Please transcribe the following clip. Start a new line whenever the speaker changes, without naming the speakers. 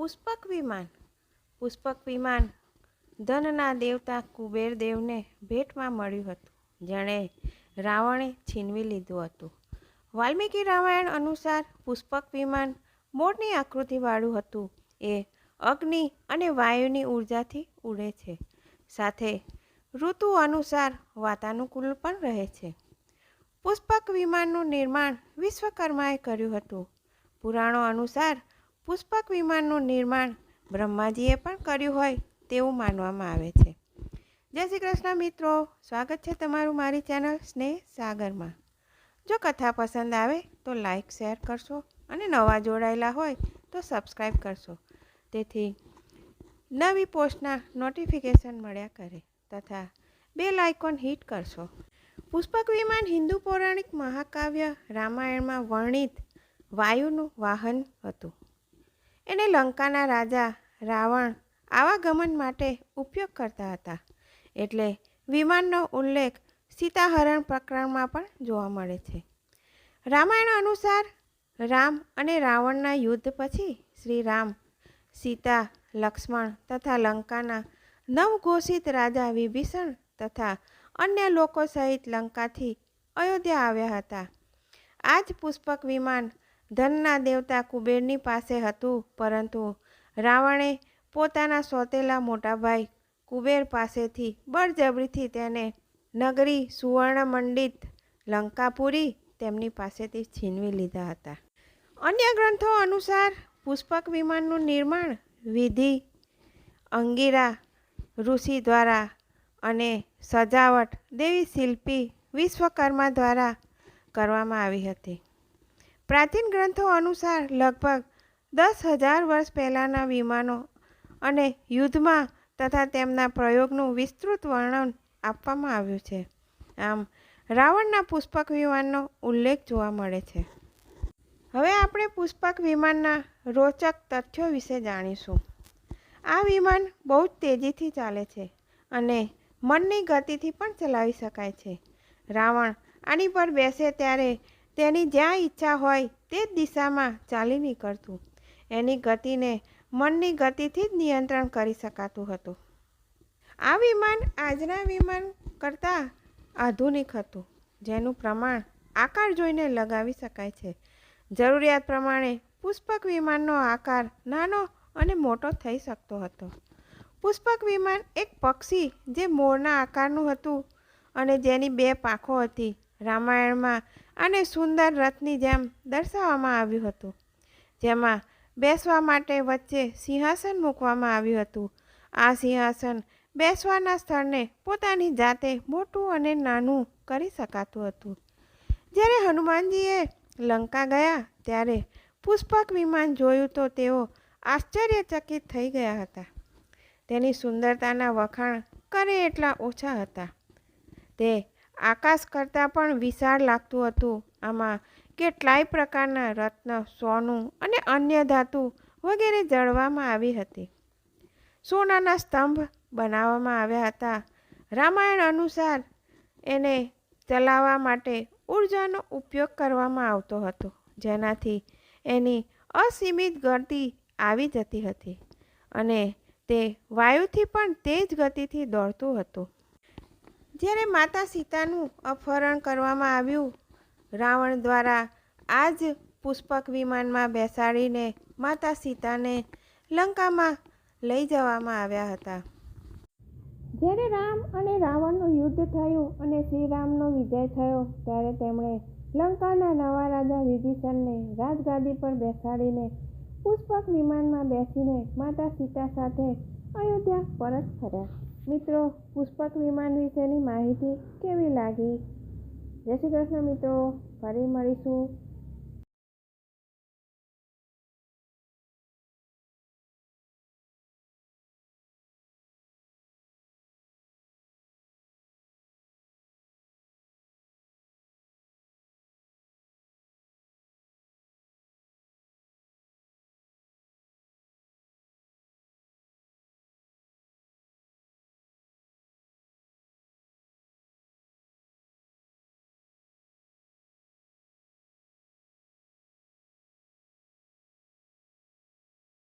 પુષ્પક વિમાન. પુષ્પક વિમાન ધનના દેવતા કુબેર દેવને ભેટમાં મળ્યું હતું. જેણે રાવણે છીનવી લીધું હતું. વાલ્મીકી રામાયણ અનુસાર પુષ્પક વિમાન મોરની આકૃતિવાળું હતું. એ અગ્નિ અને વાયુની ઉર્જાથી ઉડે છે. સાથે ઋતુ અનુસાર વાતાનુકૂળ પણ રહે છે. પુષ્પક વિમાનનું નિર્માણ વિશ્વકર્માએ કર્યું હતું. પુરાણો અનુસાર પુષ્પક વિમાનનું નિર્માણ બ્રહ્માજીએ પણ કર્યું હોય તેવું માનવામાં આવે છે. જય શ્રી કૃષ્ણ મિત્રો, સ્વાગત છે તમારું મારી ચેનલ સ્નેહ સાગરમાં. જો કથા પસંદ આવે તો લાઇક શેર કરશો અને નવા જોડાયેલા હોય તો સબસ્ક્રાઈબ કરશો. તેથી નવી પોસ્ટના નોટિફિકેશન મળ્યા કરે તથા બે લાઇકોન હિટ કરશો. પુષ્પક વિમાન હિન્દુ પૌરાણિક મહાકાવ્ય રામાયણમાં વર્ણિત વાયુનું વાહન હતું. એને લંકાના રાજા, રાવણ આવાગમન માટે ઉપયોગ કરતા હતા. એટલે વિમાનનો ઉલ્લેખ સીતાહરણ પ્રકરણમાં પણ જોવા મળે છે. રામાયણ અનુસાર રામ અને રાવણના યુદ્ધ પછી શ્રી રામ સીતા, લક્ષ્મણ તથા લંકાના નવઘોષિત રાજા વિભીષણ તથા અન્ય લોકો સહિત લંકાથી અયોધ્યા આવ્યા હતા. આ જ પુષ્પક વિમાન ધનના દેવતા કુબેરની પાસે હતું, પરંતુ રાવણે પોતાના સોતેલા મોટાભાઈ કુબેર પાસેથી બળજબરીથી તેને નગરી સુવર્ણમંડિત લંકાપુરી તેમની પાસેથી છીનવી લીધા હતા. અન્ય ગ્રંથો અનુસાર પુષ્પક વિમાનનું નિર્માણ વિધિ અંગીરા ઋષિ દ્વારા અને સજાવટ દેવી શિલ્પી વિશ્વકર્મા દ્વારા કરવામાં આવી હતી. પ્રાચીન ગ્રંથો અનુસાર લગભગ દસ હજાર વર્ષ પહેલાંના વિમાનો અને યુદ્ધમાં તથા તેમના પ્રયોગનું વિસ્તૃત વર્ણન આપવામાં આવ્યું છે. આમ, રાવણના પુષ્પક વિમાનનો ઉલ્લેખ જોવા મળે છે. હવે આપણે પુષ્પક વિમાનના રોચક તથ્યો વિશે જાણીશું. આ વિમાન બહુ જ તેજીથી ચાલે છે અને મનની ગતિથી પણ ચલાવી શકાય છે. રાવણ આની પર બેસે ત્યારે તેની જ્યાં ઈચ્છા હોય તે જ દિશામાં ચાલી નીકળતું. એની ગતિને મનની ગતિથી જ નિયંત્રણ કરી શકાતું હતું. આ વિમાન આજના વિમાન કરતાં આધુનિક હતું, જેનું પ્રમાણ આકાર જોઈને લગાવી શકાય છે. જરૂરિયાત પ્રમાણે પુષ્પક વિમાનનો આકાર નાનો અને મોટો થઈ શકતો હતો. પુષ્પક વિમાન એક પક્ષી જે મોરના આકારનું હતું અને જેની બે પાંખો હતી. રામાયણમાં આને સુંદર રથની જેમ દર્શાવવામાં આવ્યું હતું. જેમાં બેસવા માટે વચ્ચે સિંહાસન મૂકવામાં આવ્યું હતું. આ સિંહાસન બેસવાના સ્થળને પોતાની જાતે મોટું અને નાનું કરી શકાતું હતું. જ્યારે હનુમાનજીએ લંકા ગયા ત્યારે પુષ્પક વિમાન જોયું તો તેઓ આશ્ચર્યચકિત થઈ ગયા હતા. તેની સુંદરતાના વખાણ કરે એટલા ઓછા હતા. તે આકાશ કરતાં પણ વિશાળ લાગતું હતું. આમાં કેટલાય પ્રકારના રત્ન, સોનું અને અન્ય ધાતુ વગેરે જળવામાં આવી હતી. સોનાના સ્તંભ બનાવવામાં આવ્યા હતા. રામાયણ અનુસાર એને ચલાવવા માટે ઉર્જાનો ઉપયોગ કરવામાં આવતો હતો, જેનાથી એની અસીમિત ગતિ આવી જતી હતી અને તે વાયુથી પણ તેજ ગતિથી દોડતું હતું. જ્યારે માતા સીતાનું અપહરણ કરવામાં આવ્યું, રાવણ દ્વારા આ જ પુષ્પક વિમાનમાં બેસાડીને માતા સીતાને લંકામાં લઈ જવામાં આવ્યા હતા. જ્યારે રામ અને રાવણનું યુદ્ધ થયું અને શ્રીરામનો વિજય થયો, ત્યારે તેમણે લંકાના નવા રાજા વિભીષણને રાજગાદી પર બેસાડીને પુષ્પક વિમાનમાં બેસીને માતા સીતા સાથે અયોધ્યા પરત ફર્યા. મિત્રો પુષ્પક વિમાન વિશેની માહિતી કેવી લાગી? જય શ્રી કૃષ્ણ મિત્રો ફરી મળીશું.